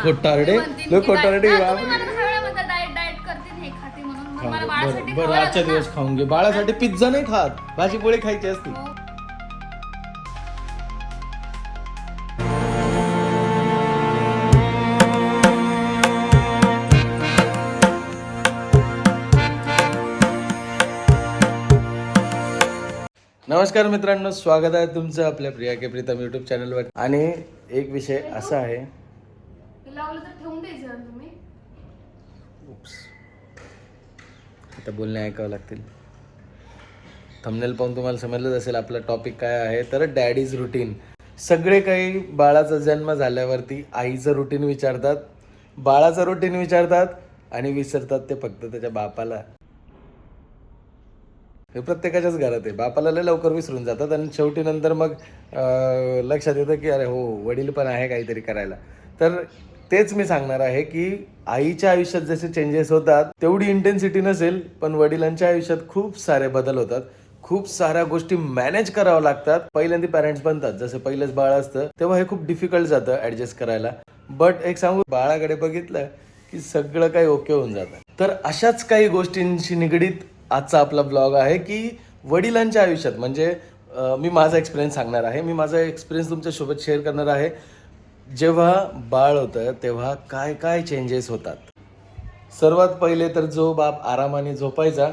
खोटारडे? लोक खोटारडे बरं. आजच्या. दिवस खाऊन घे. बाळासाठी पिझ्झा नाही खात. भाजी पोळी खायची असते. हो. नमस्कार मित्रांनो. स्वागत आहे तुमचं आपल्या प्रिया के प्रीतम युट्यूब चॅनलवर आणि एक विषय असा आहे लावलं तर ठेवून द्यायचं तुम्ही. आता बोलणे ऐकावं लागतील. थंबनेल पाहून तुम्हाला समजलंच असेल आपला टॉपिक काय आहे. तर डॅडीज रुटीन सगळे काही बाळाचा जन्म झाल्यावरती आईचं रुटीन विचारतात बाळाचं रुटीन विचारतात आणि विसरतात ते फक्त त्याच्या बापाला. हे प्रत्येकाच्याच घरात आहे. बापाला लय लवकर विसरून जातात आणि शेवटी नंतर मग लक्षात येतं की अरे हो वडील पण आहे काहीतरी करायला. तर तेच मी सांगणार आहे की आईच्या आयुष्यात जसे चेंजेस होतात तेवढी इंटेन्सिटी नसेल पण वडिलांच्या आयुष्यात खूप सारे बदल होतात. खूप साऱ्या गोष्टी मॅनेज कराव्या लागतात. पहिल्यांदा पॅरेंट्स बनतात. जसं पहिलंच बाळ असतं तेव्हा हे खूप डिफिकल्ट जातं ऍडजस्ट करायला. बट एक सांगू बाळाकडे बघितलं की सगळं काही ओके होऊन जातं. तर अशाच काही गोष्टींशी निगडीत आजचा आपला ब्लॉग आहे की वडिलांच्या आयुष्यात म्हणजे मी माझा एक्सपिरियन्स सांगणार आहे. मी माझा एक्सपिरियन्स तुमच्यासोबत शेअर करणार आहे. जेव्हा बाळ होतं तेव्हा काय काय चेंजेस होतात? सर्वात पहिले तर जो बाप आरामाने झोपायचा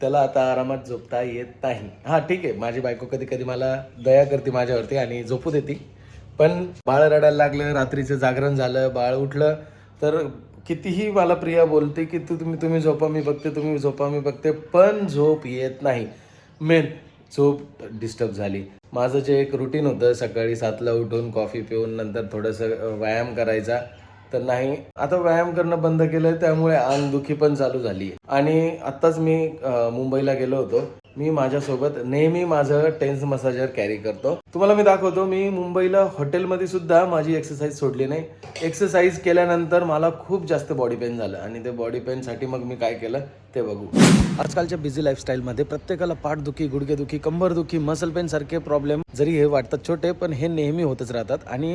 त्याला आता आरामात झोपता येत नाही. हां ठीक आहे. माझी बायको कधी कधी मला दया करते माझ्यावरती आणि झोपू देते. पण बाळ रडायला लागलं रात्रीचं जागरण झालं बाळ उठलं तर कितीही मला प्रिया बोलते की तू तुम्ही तुम्ही झोपा मी बघते तुम्ही झोपा मी बघते पण झोप येत नाही. मेन झोप डिस्टर्ब झाली. माझं जे एक रुटीन होतं सकाळी सातला उठून कॉफी पिऊन नंतर थोडंसं व्यायाम करायचा. तर नाही आता व्यायाम करणं बंद केलंय त्यामुळे अंगदुखी पण चालू झाली आणि आत्ताच मी मुंबईला गेलो होतो. मी माझ्यासोबत नेहमी माझं टेन्स मसाजर कॅरी करतो. तुम्हाला मी दाखवतो मी मुंबईला हॉटेलमध्ये सुद्धा माझी एक्सरसाइज सोडली नाही. एक्सरसाइज केल्यानंतर मला खूप जास्त बॉडी पेन झालं आणि ते बॉडी पेनसाठी मग मी काय केलं ते बघू. आजकालच्या बिझी लाईफस्टाईलमध्ये प्रत्येकाला पाठदुखी गुडघेदुखी कंबरदुखी मसल पेन सारखे प्रॉब्लेम जरी हे वाटतात छोटे पण हे नेहमी होतच राहतात. आणि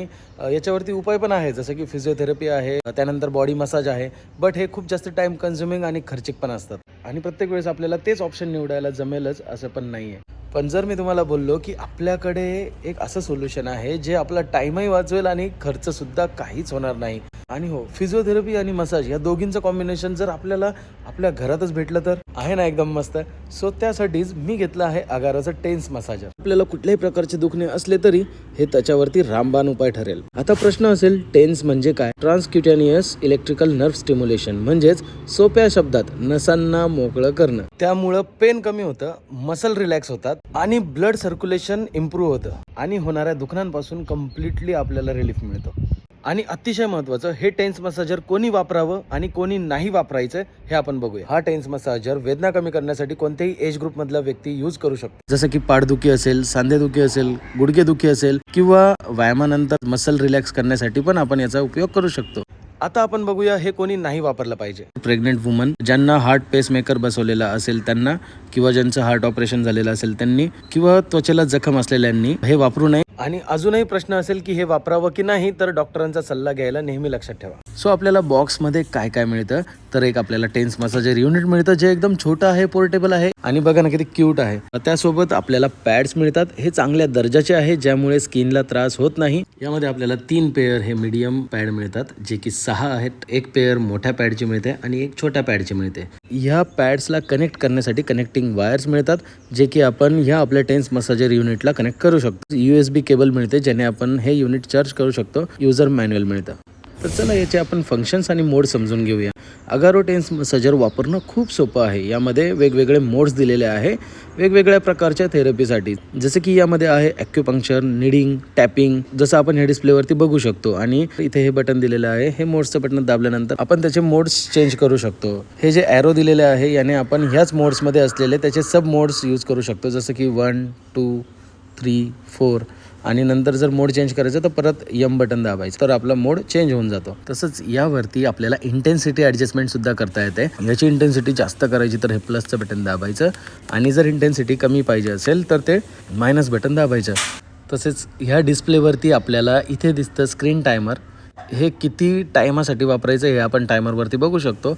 याच्यावरती उपाय पण आहे जसं की फिजिओथेरपी आहे त्यानंतर बॉडी मसाज आहे बट हे खूप जास्त टाइम कन्झ्युमिंग आणि खर्चिक पण असतात. आणि प्रत्येक वेळेस आपल्याला तेच ऑप्शन निवडायला जमेलच असं पण नाही आहे पण जर मी तुम्हाला बोललो की आपल्याकडे एक असं सोल्युशन आहे जे आपला टाईमही वाचवेल आणि खर्च सुद्धा काहीच होणार नाही. आणि हो फिजिओथेरपी आणि मसाज या दोघींचं कॉम्बिनेशन जर आपल्याला आपल्या घरातच भेटलं तर आहे ना एकदम मस्त. सो त्यासाठीच मी घेतलं आहे आगाराचं टेन्स मसाजर आपल्याला कुठल्याही प्रकारचे दुखणे असले तरी हे त्याच्यावरती रामबाण उपाय ठरेल. आता प्रश्न असेल टेन्स म्हणजे काय? ट्रान्सक्युटेनियस इलेक्ट्रिकल नर्व्ह स्टिम्युलेशन म्हणजेच सोप्या शब्दात नसांना मोकळं करणं. त्यामुळं पेन कमी होतं मसल रिलॅक्स होतात आणि ब्लड सर्क्युलेशन इम्प्रूव्ह होतं. आणि होणाऱ्या दुखण्यापासून कम्प्लिटली आपल्याला रिलीफ मिळतो. आणि अतिशय महत्त्वाचं हे टेन्स मसाजर कोणी वापरावं आणि कोणी नाही वापरायचं हे आपण बघूया. हा टेन्स मसाजर वेदना कमी करण्यासाठी कोणत्याही एज ग्रुप मधला व्यक्ती यूज करू शकतो. जसं की पाठदुखी असेल सांधेदुखी असेल गुडघेदुखी असेल किंवा व्यायामानंतर मसल रिलॅक्स करण्यासाठी पण आपण याचा उपयोग करू शकतो. आता आपण बघूया हे कोणी नाही वापरलं पाहिजे. प्रेग्नेंट वुमन ज्यांना हार्ट पेसमेकर बसवलेला असेल त्यांना किंवा ज्यांचं हार्ट ऑपरेशन झालेलं असेल त्यांनी किंवा त्वचेला जखम असलेल्यांनी हे वापरू नये. आणि अजूनही प्रश्न असेल की हे वापरावं की नाही तर डॉक्टरांचा सल्ला घ्यायला नेहमी लक्षात ठेवा. सो आपल्याला बॉक्समध्ये काय काय मिळतं? तर एक आपल्याला टेन्स मसाजर युनिट मिळतं जे एकदम छोटं आहे पोर्टेबल आहे आणि बघा ना किती क्यूट आहे. त्यासोबत आपल्याला पॅड्स मिळतात. हे चांगल्या दर्जाचे आहे ज्यामुळे स्किनला त्रास होत नाही. यामध्ये आपल्याला तीन पेअर हे मीडियम पॅड मिळतात जे की सहा आहेत. एक पेअर मोठ्या पॅडची मिळते आणि एक छोट्या पॅडची मिळते. ह्या पॅड्सला कनेक्ट करण्यासाठी कनेक्टिंग वायर्स मिळतात जे की आपण ह्या आपल्या टेन्स मसाजर युनिटला कनेक्ट करू शकतो. यू एस बी केबल मिळते ज्याने आपण हे युनिट चार्ज करू शकतो. युजर मॅन्युअल मिळतं. तर चला याचे आपण फंक्शन्स आणि मोड समजून घेऊया. अगारो टेन्स मसाजर वापरणं खूप सोपं आहे. यामध्ये वेगवेगळे मोड्स दिलेले आहे. वेगवेगळ्या प्रकारच्या थेरपीसाठी जसं की यामध्ये आहे ॲक्युपंक्चर निडिंग टॅपिंग जसं आपण हे डिस्प्लेवरती बघू शकतो. आणि इथे हे बटन दिलेलं आहे. हे मोड्सचं बटन दाबल्यानंतर आपण त्याचे मोड्स चेंज करू शकतो. हे जे ॲरो दिलेले आहे याने आपण ह्याच मोड्समध्ये असलेले त्याचे सब मोड्स यूज करू शकतो. जसं की वन टू थ्री फोर आणि नंतर जर मोड चेंज करायचं तर परत यम बटन दाबायचं. तर आपला मोड चेंज होऊन जातो. तसंच यावरती आपल्याला इंटेन्सिटी ॲडजस्टमेंट सुद्धा करता येते. याची इंटेन्सिटी जास्त करायची तर हे प्लसचं बटन दाबायचं. आणि जर इंटेन्सिटी कमी पाहिजे असेल तर ते मायनस बटन दाबायचं. तसेच ह्या डिस्प्लेवरती आपल्याला इथे दिसतं स्क्रीन टायमर हे किती टायमासाठी वापरायचं हे आपण टायमरवरती बघू शकतो.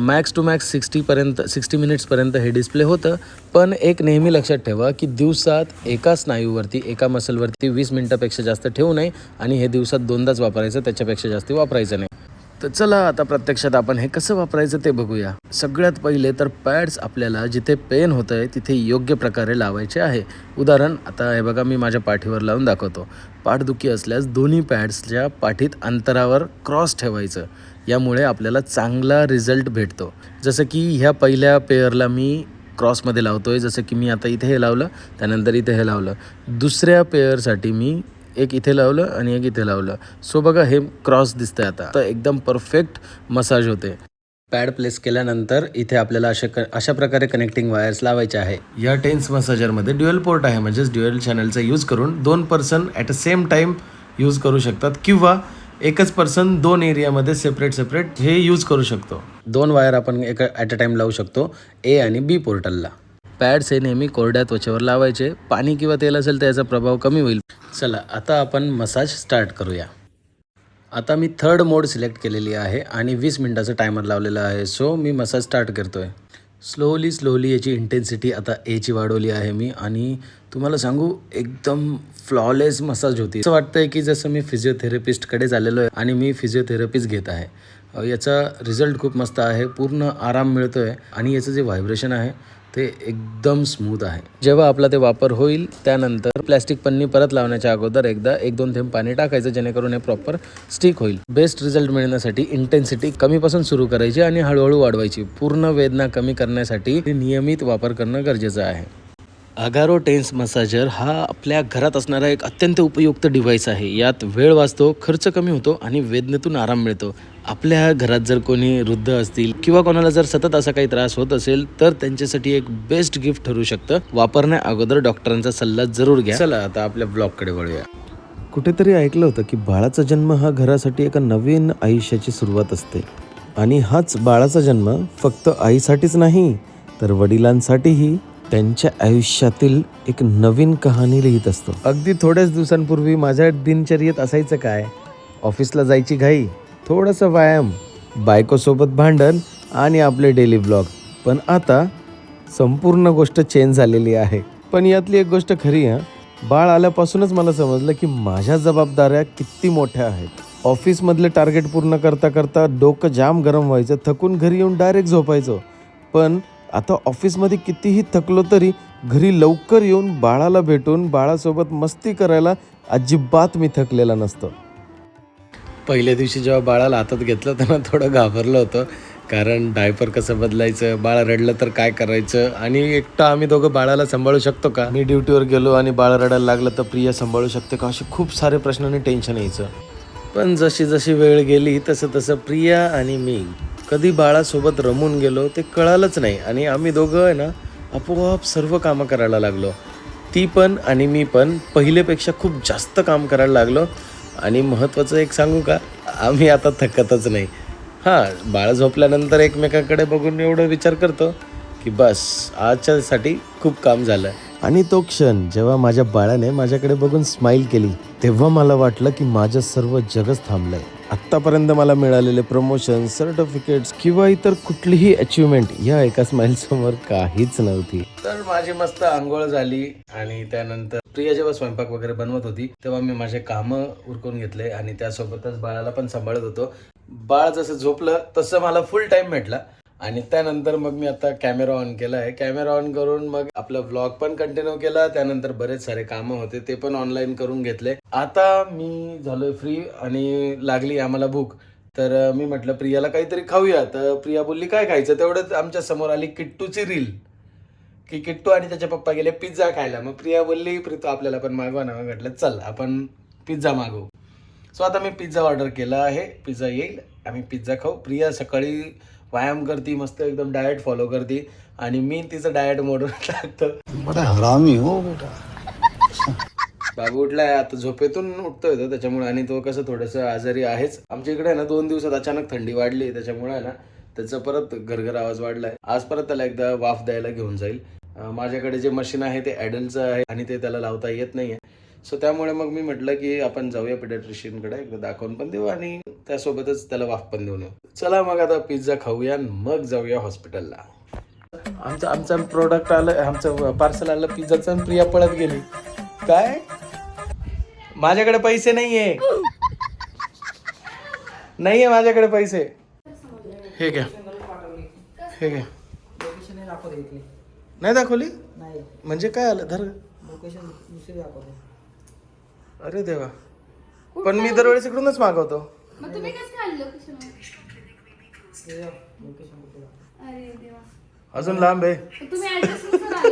मॅक्स टू मॅक्स सिक्स्टीपर्यंत सिक्स्टी मिनिट्सपर्यंत हे डिस्प्ले होतं. पण एक नेहमी लक्षात ठेवा की दिवसात एका स्नायूवरती एका मसलवरती वीस मिनटापेक्षा जास्त ठेवू नये आणि हे दिवसात दोनदाच वापरायचं त्याच्यापेक्षा जास्त वापरायचं नाही. तर चला आता प्रत्यक्षात आपण हे कसं वापरायचं ते बघूया. सगळ्यात पहिले तर पॅड्स आपल्याला जिथे पेन होतं आहे तिथे योग्य प्रकारे लावायचे आहे. उदाहरण आता हे बघा मी माझ्या पाठीवर लावून दाखवतो. पाठदुखी असल्यास दोन्ही पॅड्सच्या पाठीत अंतरावर क्रॉस ठेवायचं. यामुळे आपल्याला चांगला रिझल्ट भेटतो. जसं की ह्या पहिल्या पेअरला मी क्रॉसमध्ये लावतो आहे जसं की मी आता इथे हे लावलं त्यानंतर इथे हे लावलं. दुसऱ्या पेअरसाठी मी एक इथे लावलं आणि एक इथे लावलं. सो बघा हे क्रॉस दिसतंय आता. तर एकदम परफेक्ट मसाज होते. पॅड प्लेस केल्यानंतर इथे आपल्याला अशा क अशा प्रकारे कनेक्टिंग वायर्स लावायचे आहे. या टेन्स मसाजरमध्ये ड्युअल पोर्ट आहे. म्हणजेच ड्युअल चॅनलचा यूज करून दोन person at a same time use करू शकतात. किंवा एकच पर्सन दोन एरियामध्ये सेपरेट सेपरेट हे यूज करू शकतो. दोन वायर आपण एका ॲट अ टाईम लावू शकतो. ए आणि बी पोर्टलला पॅड्स हे नेहमी कोरड्या त्वचेवर लावायचे. पाणी किंवा तेल असेल तर याचा प्रभाव कमी होईल. चला आता आपण मसाज स्टार्ट करूया. आता मी थर्ड मोड सिलेक्ट केलेली आहे आणि वीस मिनटाचं टायमर लावलेलं आहे. सो मी मसाज स्टार्ट करतो आहे स्लोली स्लोली याची इंटेन्सिटी आता एची वाढवली आहे मी आणि तुम्हाला सांगू एकदम फ्लॉलेस मसाज होती. असं वाटतंय की जसं मी फिजिओथेरपिस्टकडे झालेलो आहे आणि मी फिजिओथेरपीच घेत आहे. याचा रिझल्ट खूप मस्त आहे. पूर्ण आराम मिळतो आहे आणि याचं जे व्हायब्रेशन आहे ते एकदम स्मूथ आहे. जेव्हा आपला ते वापर होईल त्यानंतर प्लॅस्टिक पन्नी परत लावण्याच्या अगोदर एकदा एक दोन थेंब पाणी टाकायचं जेणेकरून हे प्रॉपर स्टिक होईल. बेस्ट रिझल्ट मिळण्यासाठी इंटेन्सिटी कमीपासून सुरू करायची आणि हळूहळू वाढवायची. पूर्ण वेदना कमी करण्यासाठी नियमित वापर करणं गरजेचं आहे. अगारो टेन्स मसाजर हा आपल्या घरात असणारा एक अत्यंत उपयुक्त डिव्हाइस आहे. यात वेळ वाचतो खर्च कमी होतो आणि वेदनेतून आराम मिळतो. आपल्या घरात जर कोणी वृद्ध असतील किंवा कोणाला जर सतत असा काही त्रास होत असेल तर त्यांच्यासाठी एक बेस्ट गिफ्ट ठरू शकतं. वापरण्या अगोदर डॉक्टरांचा सल्ला जरूर घ्या. चला आता आपल्या ब्लॉगकडे वळूया. कुठेतरी ऐकलं होतं की बाळाचा जन्म हा घरासाठी एका नवीन आयुष्याची सुरुवात असते. आणि हाच बाळाचा जन्म फक्त आईसाठीच नाही तर वडिलांसाठीही त्यांच्या आयुष्यातील एक नवीन कहाणी लिहित असतो. अगदी थोड्याच दिवसांपूर्वी माझ्या दिनचर्येत असायचं काय? ऑफिसला जायची घाई थोडंसं व्यायाम बायकोसोबत भांडण आणि आपले डेली ब्लॉग पण आता संपूर्ण गोष्ट चेंज झालेली आहे. पण यातली एक गोष्ट खरी आहे बाळ आल्यापासूनच मला समजलं की माझ्या जबाबदाऱ्या किती मोठ्या आहेत. ऑफिसमधले टार्गेट पूर्ण करता करता डोकं जाम गरम व्हायचं थकून घरी येऊन डायरेक्ट झोपायचो. पण आता ऑफिसमध्ये कितीही थकलो तरी घरी लवकर येऊन बाळाला भेटून बाळासोबत मस्ती करायला अजिबात मी थकलेला नसतो. पहिल्या दिवशी जेव्हा बाळाला हातात घेतलं तेव्हा थोडं घाबरलं होतं. कारण डायपर कसं बदलायचं बाळ रडलं तर काय करायचं? आणि एकटं आम्ही दोघं बाळाला सांभाळू शकतो का? मी ड्युटीवर गेलो आणि बाळ रडायला लागलं तर प्रिया सांभाळू शकते का? असे खूप सारे प्रश्न आणि टेन्शन यायचं. पण जशी जशी वेळ गेली तसं तसं प्रिया आणि मी कधी बाळासोबत रमून गेलो ते कळालंच नाही. आणि आम्ही दोघं आहे ना आपोआप सर्व कामं करायला लागलो. ती पण आणि मी पण पहिलेपेक्षा खूप जास्त काम करायला लागलो. आणि महत्त्वाचं एक सांगू का? आम्ही आता थकतच नाही. हां बाळ झोपल्यानंतर एकमेकाकडे बघून एवढं विचार करतो की बस आजच्यासाठी खूप काम झालं. आणि तो क्षण जेव्हा माझ्या बाळाने माझ्याकडे बघून स्माईल केली तेव्हा मला वाटलं की माझं सर्व जगच थांबलंय. आत्तापर्यंत मला मिळालेले प्रमोशन सर्टिफिकेट्स किंवा इतर कुठलीही अचिव्हमेंट या एका स्माईल समोर काहीच नव्हती. तर माझी मस्त आंघोळ झाली आणि त्यानंतर प्रिया जेव्हा स्वयंपाक वगैरे बनवत होती तेव्हा मी माझे कामं उरकून घेतले आणि त्यासोबतच बाळाला पण सांभाळत होतो. बाळ जसं झोपलं तसं मला फुल टाइम भेटला. आणि त्यानंतर मग मी आता कॅमेरा ऑन केला आहे. कॅमेरा ऑन करून मग आपला व्लॉग पण कंटिन्यू केला. त्यानंतर बरेच सारे कामं होते ते पण ऑनलाईन करून घेतले. आता मी झालोय फ्री आणि लागली आम्हाला भूक. तर मी म्हटलं प्रियाला काहीतरी खाऊया. तर प्रिया बोलली काय खायचं? तेवढंच आमच्यासमोर आली किट्टूची रील. की किट्टू आणि त्याचे पप्पा गेले पिझ्झा खायला. मग प्रिया बोलली प्रीतू आपल्याला पण मागवा ना. मग म्हटलं चल आपण पिझ्झा मागवू. सो आता मी पिझ्झा ऑर्डर केला आहे. पिझ्झा येईल. आम्ही पिझ्झा खाऊ. प्रिया सकाळी व्यायाम करते मस्त एकदम डाएट फॉलो करते. आणि मी तिचं डाएट मोडून टाकतो. हरामी हो बेटा. बाबू उठलाय. आता झोपेतून उठतोय तो त्याच्यामुळे. आणि तो कसं थोडंसं आजारी आहेच. आमच्या इकडे ना दोन दिवसात अचानक थंडी वाढली त्याच्यामुळे ना. त्याचा परत घरघर आवाज वाढलाय. आज परत त्याला एकदा वाफ द्यायला घेऊन जाईल. माझ्याकडे जे मशीन आहे ते ॲडल्टचं आहे आणि ते त्याला लावता येत नाहीये. सो त्यामुळे मग मी म्हटलं की आपण जाऊया पेडियाट्रिशियनकडे एकदा दाखवून पण देऊ आणि त्यासोबतच त्याला वाफ पण देऊन येऊ. चला मग आता पिझ्झा खाऊया मग जाऊया हॉस्पिटलला आमचं आमचं प्रोडक्ट आलं आमचं पार्सल आलं पिझ्झाचं आणि प्रिया पळत गेली. काय? माझ्याकडे पैसे नाहीये. नाहीये माझ्याकडे पैसे. हे घ्या हे घ्या नाही दाखवली? नाही. म्हणजे काय आलं? धर. अरे देवा. पण मी दरवेळेस इकडूनच मागवतो. मग तुम्ही कसं काय आले लोकेशन लोकेशन कुठे दाखव अरे देवा. अजून लांब आहे? हा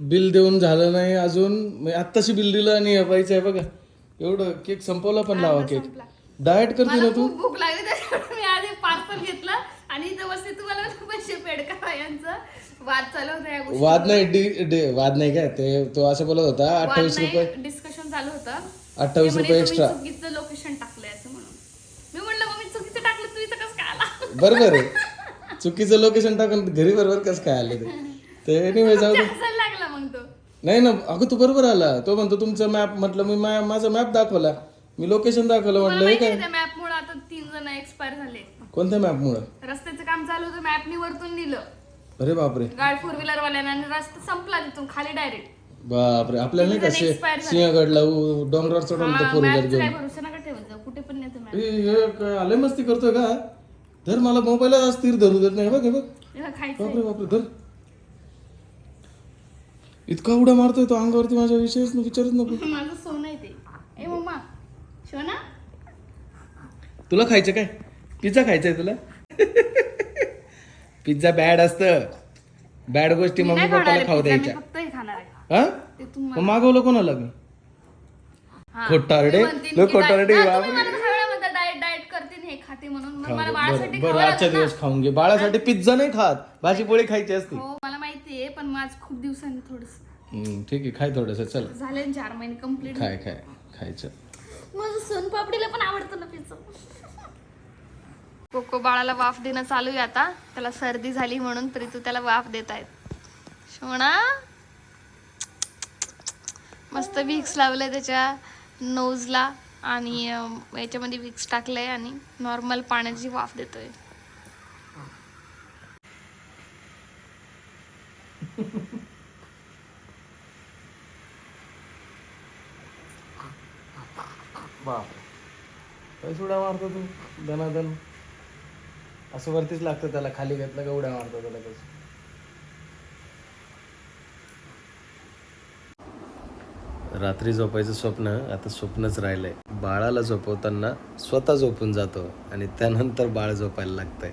बिल देऊन झालं नाही अजून. मी आत्ताशी बिल दिलं आणि आहे बघा. एवढं केक संपवला पण लावा केक. संपला. डाएट करते ना मला तू? खूप भूक लागली त्याच्यामुळे मी आधी पार्सल घेतलं आणि इथं बसले. तुम्हाला पैसे पेड करा यांचं. वाद चालू होता या गोष्टी वाद नाही डी डे वाद नाही काय? ते तो असं बोलत होता अठ्ठावीस रुपये. डिस्कशन चालू होतं. 28 ते म्हणे रुपये तुम्ही extra. चुकीचं लोकेशन टाकलंय असं म्हणून. मी म्हणलं मग मी चुकीचं टाकलं तू इथं कसं काय आला? बरोबर आहे. चुकीचं लोकेशन टाकून घरी बरोबर कसं काय आले ते? ते anyway जाऊ दे. हसायला लागला मग तो. नाही ना अगं तू बरोबर आला. तो म्हणतो तुमचा मॅप म्हटलं मी मा- माझा मॅप दाखवला. मी लोकेशन दाखवलं मला म्हटलं हे माहिती काय? आहे त्या मॅपमुळे आता तीन जण एक्सपायर झाले कोणत्या मॅपमुळं रस्त्याचं काम चालू होतं मॅपनी वरतून दिलं अरे बापरे. गाडी फोर व्हीलर वाल्यानं आणि रस्ता संपला तिथून खाली डायरेक्ट बापरे आपल्याला नाही का तीन जण सिंह- expire झाले. सिंहगडला उ- डोंगरावर चढवलं फोर व्हीलर काय घेऊन. भरोसा नका ठेवत जाऊ कुठे पण नेतो मॅप ए, हे काय आले मस्ती करतोय का? धर मला मोबाईलच आज स्थिर धरू देत नाही. बघ हे बघ. खायचं बापरे बापरे धर. इतका उड्या मारतोय तो अंगावरती माझ्या विषयच न विचारच नको. माझं सोनं आहे ते. ए मम्मा शोना तुला खायचं काय? पिझ्झा खायचंय तुला? पिझ्झा बॅड असतं. बॅड गोष्टी मम्मी पप्पाला आहे खाऊ द्यायच्या. फक्त हे खाणार आहे. हा? ते मग मागवलं कोणाला मी? हा. खोटारडे. लो की डाएट- खोटारडे हा, तुम्ही बापरे. मला दहा वेळा म्हणता डाएट डाएट करते आणि हे खाते म्हणून. मग मला बाळासाठी बरं खावं आजच्या लागतं ना. दिवस खाऊन घे. बाळासाठी पिझ्झा नाही खात. भाजी पोळी खायची असते. हो मला माहिती आहे पण माझ खूप दिवसांनी थोडस. हम्म, ठीक आहे खाय थोडस. चल. झाले ना चार महिने कंप्लीट खाय खाय. खायचं. माझं सोनपापडीला पण आवडतं ना पिझ्झा कोको बाळाला वाफ देणं चालू आहे आता. त्याला सर्दी झाली म्हणून प्रीतू त्याला वाफ देत आहेत. शोणा. मस्त विक्स लावलंय त्याच्या नोजला आणि अं, याच्यामध्ये विक्स टाकलंय आणि नॉर्मल पाण्याची वाफ देतोय. बापरे. पैसे उड्या मारतो तू दनादन असं वरतीच लागतं त्याला खाली घेतलं का उड्या मारतो त्याला कसं रात्री झोपायचं स्वप्न आता स्वप्नच राहिलंय. बाळाला झोपवताना स्वतः झोपून जातो आणि त्यानंतर बाळ झोपायला लागतंय.